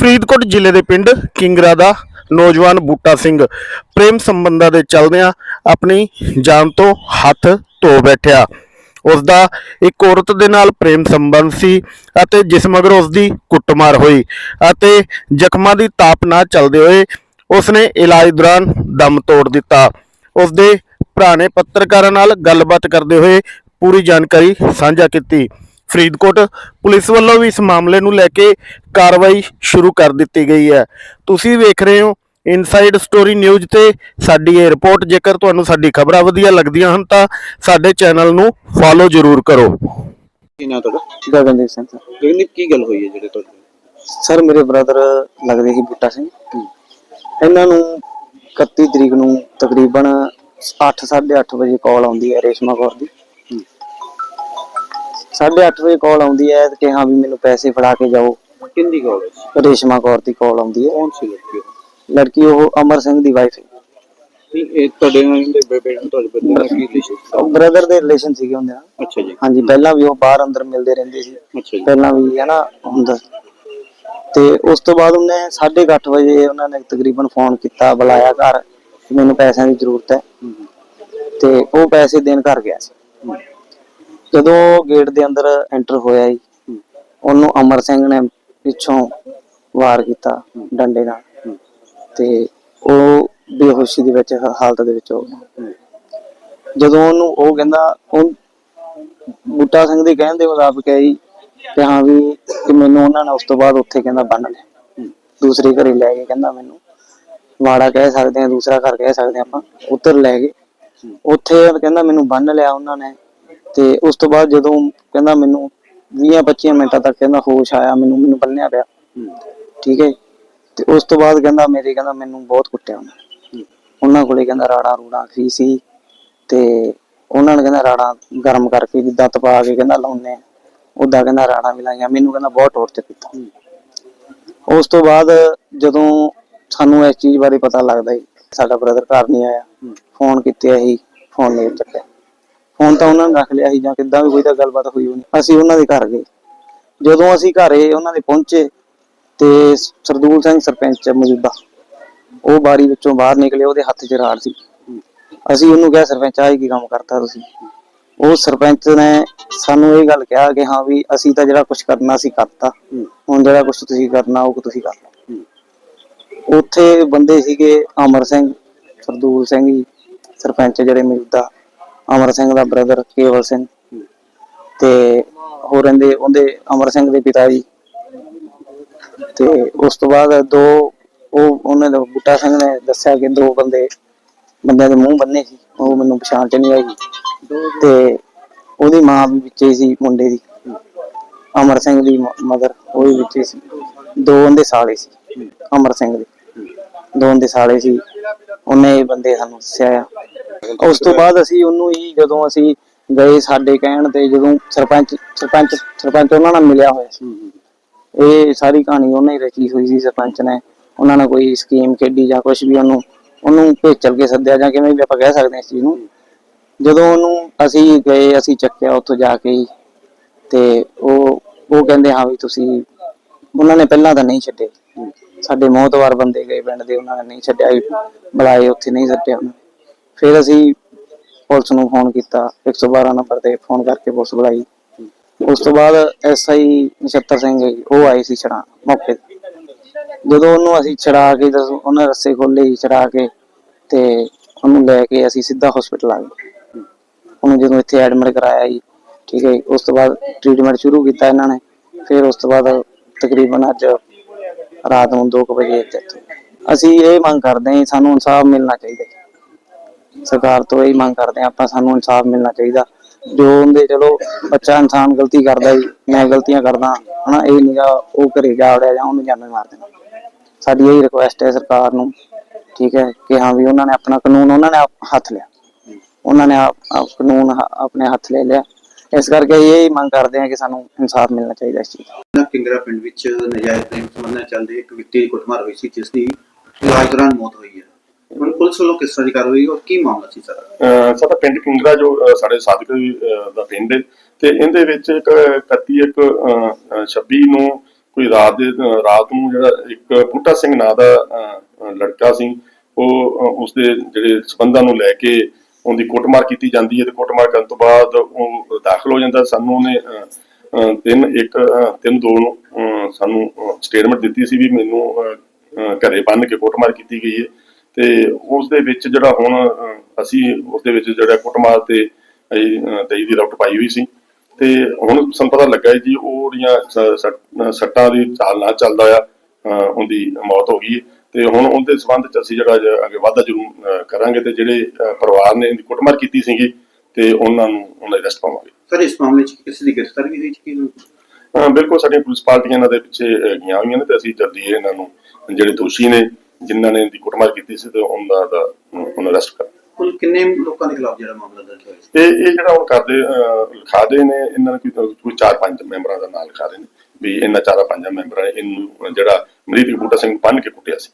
ਫਰੀਦਕੋਟ ਜ਼ਿਲ੍ਹੇ ਦੇ ਪਿੰਡ ਕਿੰਗਰਾ ਦਾ ਨੌਜਵਾਨ ਬੂਟਾ ਸਿੰਘ ਪ੍ਰੇਮ ਸੰਬੰਧਾਂ ਦੇ ਚੱਲਦਿਆਂ ਆਪਣੀ ਜਾਨ ਤੋਂ ਹੱਥ ਧੋ ਬੈਠਿਆ। ਉਸ ਦਾ ਇੱਕ ਔਰਤ ਦੇ ਨਾਲ ਪ੍ਰੇਮ ਸੰਬੰਧ ਸੀ ਅਤੇ ਜਿਸ ਮਗਰ ਉਸ ਦੀ ਕੁੱਟਮਾਰ ਹੋਈ ਅਤੇ ਜ਼ਖਮਾਂ ਦੀ ਤਾਪ ਨਾ ਚੱਲਦੇ ਹੋਏ ਉਸ ਨੇ ਇਲਾਜ ਦੌਰਾਨ ਦਮ ਤੋੜ ਦਿੱਤਾ। ਉਸ ਦੇ ਭਰਾ ਨੇ ਪੱਤਰਕਾਰਾਂ ਨਾਲ ਗੱਲਬਾਤ ਕਰਦੇ ਹੋਏ ਪੂਰੀ ਜਾਣਕਾਰੀ ਸਾਂਝਾ ਕੀਤੀ। ਫਰੀਦਕੋਟ ਪੁਲਿਸ ਵੱਲੋਂ ਵੀ ਇਸ ਮਾਮਲੇ ਨੂੰ ਲੈ ਕੇ ਕਾਰਵਾਈ ਸ਼ੁਰੂ ਕਰ ਦਿੱਤੀ ਗਈ ਹੈ। ਤੁਸੀਂ ਵੇਖ ਰਹੇ ਹੋ ਇਨਸਾਈਡ ਸਟੋਰੀ ਨਿਊਜ਼ ਤੇ ਸਾਡੀ ਇਹ ਰਿਪੋਰਟ। ਜੇਕਰ ਤੁਹਾਨੂੰ ਸਾਡੀ ਖਬਰਾਂ ਵਧੀਆ ਲੱਗਦੀਆਂ ਹਨ ਤਾਂ ਸਾਡੇ ਚੈਨਲ ਨੂੰ ਫੋਲੋ ਜ਼ਰੂਰ ਕਰੋ। ਕੀ ਨਾਂ ਤੁਹਾਡਾ? ਗਗਨਦੀਪ ਸਿੰਘ ਸਰ। ਗਗਨਦੀਪ ਕੀ ਗੱਲ ਹੋਈ ਹੈ ਜਿਹੜੇ ਤੁਹਾਡੇ ਸਰ ਮੇਰੇ ਬ੍ਰਦਰ ਲੱਗਦੇ ਸੀ ਬੂਟਾ ਸਿੰਘ। ਇਹਨਾਂ ਨੂੰ 31 ਤਰੀਕ ਨੂੰ ਤਕਰੀਬਨ 8:30 ਵਜੇ ਕਾਲ ਆਉਂਦੀ ਹੈ ਰੇਸ਼ਮਾ ਕੌਰ ਦੀ। 8:30 ਵਜੇ ਕਾਲ ਆਉਂਦੀ ਹੈ ਕਿ ਹਾਂ ਵੀ ਮੈਨੂੰ ਪੈਸੇ ਫੜਾ ਕੇ ਜਾਓ। ਕਿੰਦੀ ਹੈ? ਰੇਸ਼ਮਾ ਕੌਰ ਦੀ ਕਾਲ ਆਉਂਦੀ ਹੈ। ਕੌਣ ਸੀ ਲੜਕੀ ਉਹ? ਲੜਕੀ ਉਹ ਅਮਰ ਸਿੰਘ ਦੀ ਵਾਈਫ ਹੈ। ਨਹੀਂ, ਇਹ ਤੁਹਾਡੇ ਨਾਲ ਦੇ ਬੇਬੇ ਨਾਲ ਤੁਹਾਡੇ ਬੇਬੇ ਨਾਲ ਕੀ ਰਿਲੇਸ਼ਨ ਬ੍ਰਦਰ ਦੇ ਰਿਲੇਸ਼ਨ ਸੀਗੇ ਹੁੰਦੇ ਨਾਲ। ਅੱਛਾ ਜੀ। ਹਾਂਜੀ ਪਹਿਲਾਂ ਵੀ ਉਹ ਬਾਹਰ ਅੰਦਰ ਮਿਲਦੇ ਰਹਿੰਦੇ ਸੀ। ਅੱਛਾ ਜੀ। ਪਹਿਲਾਂ ਵੀ ਹੈ ਨਾ ਹੁੰਦਾ ਸੀ। ਤੇ ਉਸ ਤੋਂ ਬਾਅਦ ਉਹਨੇ 8:30 ਵਜੇ ਉਹਨਾਂ ਨੇ ਤਕਰੀਬਨ ਫੋਨ ਕੀਤਾ ਬੁਲਾਇਆ ਘਰ ਕਿ ਮੈਨੂੰ ਪੈਸਿਆਂ ਦੀ ਜ਼ਰੂਰਤ ਹੈ। ਤੇ ਉਹ ਪੈਸੇ ਦੇਣ ਘਰ ਗਿਆ ਸੀ। ਜਦੋਂ ਗੇਟ ਦੇ ਅੰਦਰ ਐਂਟਰ ਹੋਇਆ ਜੀ ਹਮ, ਉਹਨੂੰ ਅਮਰ ਸਿੰਘ ਨੇ ਪਿੱਛੋਂ ਵਾਰ ਕੀਤਾ ਡੰਡੇ ਨਾਲ ਤੇ ਉਹ ਬੇਹੋਸ਼ੀ ਦੇ ਵਿੱਚ ਹਾਲਤ ਦੇ ਵਿੱਚ ਹੋ ਗਿਆ। ਜਦੋਂ ਉਹਨੂੰ ਉਹ ਕਹਿੰਦਾ ਉਹ ਬੂਟਾ ਸਿੰਘ ਦੇ ਕਹਿਣ ਦੇ ਮੁਤਾਬਕ ਹੈ ਜੀ ਕਿ ਹਾਂ ਵੀ ਕਿ ਮੈਨੂੰ ਉਹਨਾਂ ਨੇ ਉਸ ਤੋਂ ਬਾਅਦ ਉੱਥੇ ਕਹਿੰਦਾ ਬੰਨ ਲਿਆ। ਦੂਸਰੇ ਘਰੇ ਲੈ ਕੇ ਕਹਿੰਦਾ ਮੈਨੂੰ। ਵਾੜਾ ਕਹਿ ਸਕਦੇ ਆ ਦੂਸਰਾ ਘਰ ਕਹਿ ਸਕਦੇ ਆ ਆਪਾਂ ਉੱਧਰ ਲੈ ਗਏ। ਉੱਥੇ ਕਹਿੰਦਾ ਮੈਨੂੰ ਬੰਨ ਲਿਆ ਉਹਨਾਂ ਨੇ। ਤੇ ਉਸ ਤੋਂ ਬਾਅਦ ਜਦੋਂ ਕਹਿੰਦਾ ਮੈਨੂੰ 20 25 ਮਿੰਟਾਂ ਤੱਕ ਕਹਿੰਦਾ ਹੋਸ਼ ਆਇਆ ਮੈਨੂੰ ਮੈਨੂੰ ਬੰਨਿਆ ਪਿਆ। ਠੀਕ ਹੈ ਤੇ ਉਸ ਤੋਂ ਬਾਅਦ ਕਹਿੰਦਾ ਮੇਰੇ ਕਹਿੰਦਾ ਮੈਨੂੰ ਬਹੁਤ ਕੁੱਟਿਆ ਉਹਨੇ। ਉਹਨਾਂ ਕੋਲੇ ਕਹਿੰਦਾ ਰਾੜਾ ਰੂੜਾ ਖੀ ਸੀ ਤੇ ਉਹਨਾਂ ਨੇ ਕਹਿੰਦਾ ਰਾੜਾ ਗਰਮ ਕਰਕੇ ਜਿੱਦਾਂ ਤਪਾ ਕੇ ਕਹਿੰਦਾ ਲਾਉਨੇ ਉਦਾਂ ਕਹਿੰਦਾ ਰਾੜਾ ਵੀ ਲਾਈਆਂ ਮੈਨੂੰ ਕਹਿੰਦਾ ਬਹੁਤ ਟੌਰਚਰ ਕੀਤਾ। ਉਸ ਤੋਂ ਬਾਅਦ ਜਦੋਂ ਸਾਨੂੰ ਇਸ ਚੀਜ਼ ਬਾਰੇ ਪਤਾ ਲੱਗਦਾ ਜੀ ਸਾਡਾ ਬ੍ਰਦਰ ਘਰ ਨਹੀਂ ਆਇਆ। ਫੋਨ ਕੀਤੇ ਅਸੀਂ ਫੋਨ ਨਹੀਂ ਚੱਕਿਆ। ਫੋਨ ਤਾਂ ਉਹਨਾਂ ਨੇ ਰੱਖ ਲਿਆ ਸੀ ਜਾਂ ਕਿੱਦਾਂ ਵੀ ਕੋਈ ਤਾਂ ਗੱਲਬਾਤ ਹੋਈ ਹੋਣੀ। ਅਸੀਂ ਉਹਨਾਂ ਦੇ ਘਰ ਗਏ। ਜਦੋਂ ਅਸੀਂ ਘਰੇ ਉਹਨਾਂ ਦੇ ਪਹੁੰਚੇ ਤੇ ਸਰਦੂਲ ਸਿੰਘ ਸਰਪੰਚ ਮੌਜੂਦਾ, ਉਹ ਬਾਰੀ ਵਿੱਚੋਂ ਬਾਹਰ ਨਿਕਲੇ, ਉਹਦੇ ਹੱਥ 'ਚ ਰਾੜ ਸੀ। ਅਸੀਂ ਉਹਨੂੰ ਕਿਹਾ, ਸਰਪੰਚ, ਆਹ ਕੀ ਕੰਮ ਕਰਤਾ ਤੁਸੀਂ? ਉਹ ਸਰਪੰਚ ਨੇ ਸਾਨੂੰ ਇਹ ਗੱਲ ਕਿਹਾ ਕਿ ਹਾਂ ਵੀ ਅਸੀਂ ਤਾਂ ਜਿਹੜਾ ਕੁਝ ਕਰਨਾ ਸੀ ਕਰਤਾ। ਹੁਣ ਜਿਹੜਾ ਕੁਝ ਤੁਸੀਂ ਕਰਨਾ, ਉਹ ਤੁਸੀਂ ਕਰ ਲਓ ਉੱਥੇ ਬੰਦੇ ਸੀਗੇ ਅਮਰ ਸਿੰਘ, ਸਰਦੂਲ ਸਿੰਘ ਜੀ, ਸਰਪੰਚ ਜਿਹੜੇ ਮੌਜੂਦਾ। ਅਮਰ ਸਿੰਘ ਦਾ ਬ੍ਰਦਰ ਕੇਵਲ ਸਿੰਘ ਤੇ ਹੋਰ ਰਹਿੰਦੇ ਉਹਦੇ ਅਮਰ ਸਿੰਘ ਦੇ ਪਿਤਾ ਜੀ। ਤੇ ਉਸ ਤੋਂ ਬਾਅਦ ਦੋ, ਉਹ, ਉਹਨਾਂ ਦਾ ਬੂਟਾ ਸਿੰਘ ਨੇ ਦੱਸਿਆ ਕਿ ਦੋ ਬੰਦੇ, ਬੰਦਿਆਂ ਦੇ ਮੂੰਹ ਬੰਨੇ ਸੀ, ਉਹ ਮੈਨੂੰ ਪਛਾਣ ਚ ਨਹੀਂ ਆਈ। ਤੇ ਉਹਦੀ ਮਾਂ ਵੀ ਵਿੱਚੇ ਹੀ ਸੀ, ਮੁੰਡੇ ਦੀ। ਅਮਰ ਸਿੰਘ ਦੀ ਮਦਰ ਉਹ ਵੀ ਵਿੱਚੇ ਸੀ। ਦੋ ਉਹਦੇ ਸਾਲੇ ਸੀ, ਅਮਰ ਸਿੰਘ ਦੇ। ਦੋ ਉਹਦੇ ਸਾਲੇ ਸੀ। ਉਹਨੇ ਇਹ ਬੰਦੇ ਸਾਨੂੰ ਦੱਸਿਆ ਆ। ਉਸ ਤੋਂ ਬਾਅਦ ਅਸੀਂ ਉਹਨੂੰ ਹੀ ਜਦੋਂ ਅਸੀਂ ਗਏ ਸਾਡੇ ਕਹਿਣ ਤੇ ਜਦੋਂ ਸਰਪੰਚ ਸਰਪੰਚ ਸਰਪੰਚ ਉਹਨਾਂ ਨਾਲ ਮਿਲਿਆ ਹੋਇਆ ਸੀ। ਇਹ ਸਾਰੀ ਕਹਾਣੀ ਉਹਨੇ ਹੀ ਰਚੀ ਹੋਈ ਸੀ ਸਰਪੰਚ ਨੇ। ਉਹਨਾਂ ਨੇ ਕੋਈ ਸਕੀਮ ਖੇਡੀ ਜਾਂ ਕੁਝ ਵੀ ਉਹਨੂੰ ਉਹਨੂੰ ਭੇਚਲ ਕੇ ਸੱਦਿਆ ਜਾਂ ਕਿਵੇਂ ਵੀ ਆਪਾਂ ਕਹਿ ਸਕਦੇ ਹਾਂ ਇਸ ਚੀਜ਼ ਨੂੰ। ਜਦੋਂ ਉਹਨੂੰ ਅਸੀਂ ਗਏ ਅਸੀਂ ਚੱਕਿਆ ਉੱਥੋਂ ਜਾ ਕੇ ਹੀ। ਤੇ ਉਹ ਉਹ ਕਹਿੰਦੇ ਹਾਂ ਵੀ ਤੁਸੀਂ ਉਹਨਾਂ ਨੇ ਪਹਿਲਾਂ ਤਾਂ ਨਹੀਂ ਛੱਡੇ। ਸਾਡੇ ਮੋਹਤਵਾਰ ਬੰਦੇ ਗਏ ਪਿੰਡ ਦੇ ਉਹਨਾਂ ਨੇ ਨਹੀਂ ਛੱਡਿਆ। ਬੁਲਾਏ ਉੱਥੇ ਨਹੀਂ ਛੱਡਿਆ ਉਹਨੇ। ਫਿਰ ਅਸੀਂ ਪੁਲਿਸ ਨੂੰ ਫੋਨ ਕੀਤਾ 112 ਨੰਬਰ ਤੇ ਫੋਨ ਕਰਕੇ ਪੁਲਿਸ ਬੁਲਾਈ। ਉਸ ਤੋਂ ਬਾਅਦ ਐਸਆਈ ਨਛੱਤਰ ਸਿੰਘ ਉਹ ਆਏ ਸੀ ਛੜਾ ਮੌਕੇ ਤੇ। ਜਦੋਂ ਉਹਨੂੰ ਅਸੀਂ ਛੜਾ ਕੇ ਉਹਨਾਂ ਰੱਸੇ ਖੋਲੇ ਛੜਾ ਕੇ ਤੇ ਉਹਨੂੰ ਲੈ ਕੇ ਅਸੀਂ ਸਿੱਧਾ ਹਸਪੀਟਲ ਆ ਗਏ। ਉਹਨੂੰ ਜਦੋਂ ਇੱਥੇ ਐਡਮਿਟ ਕਰਾਇਆ ਜੀ ਠੀਕ ਹੈ ਜੀ, ਉਸ ਤੋਂ ਬਾਅਦ ਟ੍ਰੀਟਮੈਂਟ ਸ਼ੁਰੂ ਕੀਤਾ ਇਹਨਾਂ ਨੇ। ਫਿਰ ਉਸ ਤੋਂ ਬਾਅਦ ਤਕਰੀਬਨ ਅੱਜ ਰਾਤ ਨੂੰ 2 ਵਜੇ death ਅਸੀਂ ਇਹ ਮੰਗ ਕਰਦੇ ਹਾਂ ਸਾਨੂੰ ਇਨਸਾਫ ਮਿਲਣਾ ਚਾਹੀਦਾ ਸਰਕਾਰ ਤੋਂ ਇਹ ਮੰਗ ਕਰਦੇ ਹਾਂ, ਆਪਾਂ ਸਾਨੂੰ ਇਨਸਾਫ ਮਿਲਣਾ ਚਾਹੀਦਾ। ਜੋ ਉਹਦੇ ਚਲੋ, ਬੱਚਾ ਇਨਸਾਨ ਗਲਤੀ ਕਰਦਾ ਜੀ, ਮੈਂ ਗਲਤੀਆਂ ਕਰਦਾ, ਹਨਾ, ਇਹ ਨਿਗਾ ਉਹ ਘਰੇ ਜਾ ਵੜਿਆ ਜਾਂ ਉਹਨੂੰ ਜਾਨੋਂ ਮਾਰ ਦੇਣਾ। ਸਾਡੀ ਇਹ ਰਿਕੁਐਸਟ ਹੈ ਸਰਕਾਰ ਨੂੰ, ਠੀਕ ਹੈ, ਕਿ ਹਾਂ ਵੀ ਉਹਨਾਂ ਨੇ ਆਪਣਾ ਕਾਨੂੰਨ, ਉਹਨਾਂ ਨੇ ਹੱਥ ਲਿਆ। ਉਹਨਾਂ ਨੇ ਕਾਨੂੰਨ ਆਪਣੇ ਹੱਥ ਲੈ ਲਿਆ। ਇਸ ਕਰਕੇ ਇਹ ਮੰਗ ਕਰਦੇ ਹਾਂ ਕਿ ਸਾਨੂੰ ਇਨਸਾਫ ਮਿਲਣਾ ਚਾਹੀਦਾ ਇਸ ਚੀਜ਼ ਦਾ। ਕਿੰਗਰਾ ਪਿੰਡ ਵਿੱਚ ਨਜਾਇਜ਼ ਪ੍ਰੇਮ ਸੰਬੰਧਾਂ ਚੱਲਦੇ ਇੱਕ ਵਿਅਕਤੀ ਦੀ ਕੁੱਟਮਾਰ ਹੋਈ ਸੀ ਜਿਸ ਦੀ ਇਲਾਜ ਦੌਰਾਨ ਮੌਤ ਹੋਈ ਹੈ। ਹੁਣ ਪੁਲਿਸ ਵੱਲੋਂ ਕਿਸ ਤਰ੍ਹਾਂ ਦੀ ਕਾਰਵਾਈ ਔਰ ਕੀ ਮਾਮਲਾ ਸੀ ਸਾਰਾ? ਅਹ ਸਾਡਾ ਪਿੰਡ ਕਿੰਗਰਾ ਜੋ ਅਹ ਸਾਡੇ ਸਾਦਕ ਅਹ ਦਾ ਪਿੰਡ ਹੈ ਤੇ ਇਹਦੇ ਵਿੱਚ ਇੱਕ 31 ਇੱਕ ਅਹ, ਅਹ, 26 ਨੂੰ ਕੋਈ ਰਾਤ ਦੇ ਅਹ ਰਾਤ ਨੂੰ ਜਿਹੜਾ ਇੱਕ ਬੂਟਾ ਸਿੰਘ ਨਾਂ ਦਾ ਅਹ, ਅਹ, ਲੜਕਾ ਸੀ ਉਹ ਅਹ, ਉਸਦੇ ਜਿਹੜੇ ਸਬੰਧਾਂ ਨੂੰ ਲੈ ਕੇ ਉਹਦੀ ਕੁੱਟਮਾਰ ਕੀਤੀ ਜਾਂਦੀ ਹੈ ਤੇ ਕੁੱਟਮਾਰ ਕਰਨ ਤੋਂ ਬਾਅਦ ਉਹ ਦਾਖਲ ਹੋ ਜਾਂਦਾ। ਸਾਨੂੰ ਉਹਨੇ ਅਹ, ਅਹ, ਤਿੰਨ ਇੱਕ ਅਹ, ਤਿੰਨ ਦੋ ਨੂੰ ਅਹ, ਸਾਨੂੰ ਸਟੇਟਮੈਂਟ ਦਿੱਤੀ ਸੀ ਵੀ ਮੈਨੂੰ ਅਹ, ਅਹ, ਘਰੇ ਬੰਨ ਕੇ ਕੁੱਟਮਾਰ ਕੀਤੀ ਗਈ ਹੈ। ਤੇ ਉਸ ਦੇ ਵਿੱਚ ਜਿਹੜਾ ਹੁਣ ਅਸੀਂ ਉਸ ਦੇ ਵਿੱਚ ਜਿਹੜਾ ਕੁੱਟਮਾਰ ਤੇ ਤੇਈ ਦੀ ਰਫਟ ਪਾਈ ਹੋਈ ਸੀ। ਤੇ ਹੁਣ ਸਾਨੂੰ ਪਤਾ ਲੱਗਾ ਜੀ ਉਹ ਜਿਹੜੀਆਂ ਸੱਟ- ਦੀ ਚਾਲ ਨਾਲ ਚੱਲਦਾ ਆ ਉਹਦੀ ਮੌਤ ਹੋ ਗਈ ਤੇ ਹੁਣ ਉਹਦੇ ਸੰਬੰਧ ਚ ਅਸੀਂ ਜਿਹੜਾ ਅੱਗੇ ਵਾਧਾ ਜ਼ਰੂਰ ਕਰਾਂਗੇ ਤੇ ਜਿਹੜੇ ਪਰਿਵਾਰ ਨੇ ਇਹਦੀ ਕੁੱਟਮਾਰ ਕੀਤੀ ਸੀਗੀ ਤੇ ਉਹਨਾਂ ਨੂੰ ਉਹਨਾਂ ਦੀ ਅਰੈਸਟ ਪਾਵਾਂਗੇ। ਸਰ ਇਸ ਮਾਮਲੇ 'ਚ ਕਿਸੇ ਦੀ ਗ੍ਰਿਫਤਾਰੀ ਵੀ ਹੋਈ ਸੀ? ਕਿ ਬਿਲਕੁਲ ਸਾਡੀਆਂ ਪੁਲਿਸ ਪਾਰਟੀਆਂ ਇਹਨਾਂ ਦੇ ਪਿੱਛੇ ਗਈਆਂ ਹੋਈਆਂ ਨੇ ਤੇ ਅਸੀਂ ਜਲਦੀ ਇਹਨਾਂ ਨੂੰ ਜਿਹੜੇ ਦੋਸ਼ੀ ਨੇ ਜਿਨ੍ਹਾਂ ਨੇ ਇਹਦੀ ਕੁੱਟਮਾਰ ਕੀਤੀ ਸੀ ਤੇ ਉਹਨਾਂ ਦਾ ਉਹਨਾਂ ਅਰੈਸਟ ਕਰਾਂਗੇ ਕੁੱਲ ਕਿੰਨੇ ਲੋਕਾਂ ਦੇ ਖਿਲਾਫ ਜਿਹੜਾ ਮਾਮਲਾ ਦਰਜ ਹੋਇਆ ਸੀ? ਇਹ ਇਹ ਜਿਹੜਾ ਹੁਣ ਕਰਦੇ ਅਹ, ਲਿਖਾਦੇ ਨੇ ਇਹਨਾਂ ਨੇ ਕੋਈ ਚਾਰ ਪੰਜ ਮੈਂਬਰਾਂ ਦਾ ਨਾਂ ਲਿਖਾ ਰਹੇ ਨੇ ਵੀ ਇਹਨਾਂ ਚਾਰਾਂ ਪੰਜਾਂ ਮੈਂਬਰਾਂ ਨੇ ਇਹਨੂੰ ਜਿਹੜਾ ਮਰੀਤ ਬੂਟਾ ਸਿੰਘ ਬੰਨ ਕੇ ਕੁੱਟਿਆ ਸੀ।